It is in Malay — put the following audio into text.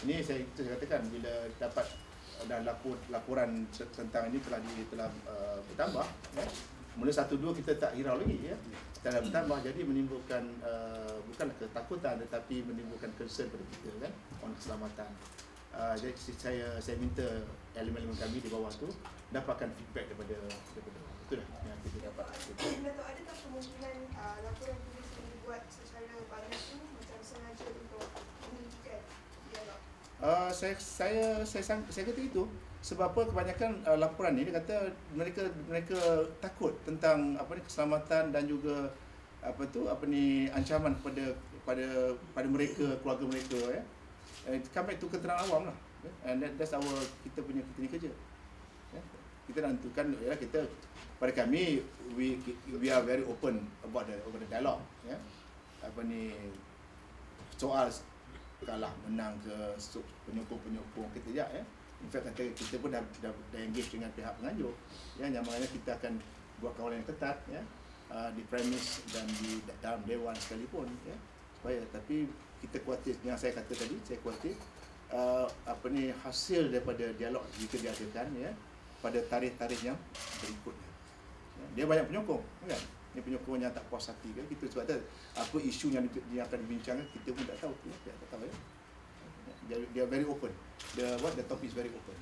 Ini saya, saya katakan bila dapat dan lapor, laporan tentang ini telah di, telah uh, bertambah ya. Mula satu dua kita tak hirau lagi ya. Telah bertambah jadi menimbulkan uh, bukanlah ketakutan tetapi menimbulkan concern pada kita kan on keselamatan. Uh, jadi saya saya minta elemen-elemen kami di bawah tu dapatkan feedback daripada daripada itu dah yang kita dapat. Uh, saya saya saya sang, saya kata itu sebab apa kebanyakan uh, laporan ni dia kata mereka mereka takut tentang apa ni keselamatan dan juga apa tu apa ni ancaman kepada pada pada mereka keluarga mereka ya. Uh, kami itu keterangan awam lah. ya. And that, that's our kita punya kita ni kerja. Ya. Kita nak tentukan ya kita pada kami we we are very open about the about the dialogue ya. Apa ni soal kalah menang ke penyokong-penyokong kita ya. In fact kata kita pun dah, dah, dah engage dengan pihak penganjur. Ya yang mana kita akan buat kawalan yang ketat ya uh, di premis dan di dalam dewan sekalipun ya. Supaya tapi kita khawatir yang saya kata tadi saya khawatir uh, apa ni hasil daripada dialog jika diadakan ya pada tarikh-tarikh yang berikutnya. Ya, dia banyak penyokong kan ini penyokong yang tak puas hati kan kita sebab tu apa isu yang, di- yang akan dibincangkan kita pun tak tahu. Ya, tak tahu ya. Dia, dia very open. The what the topic is very open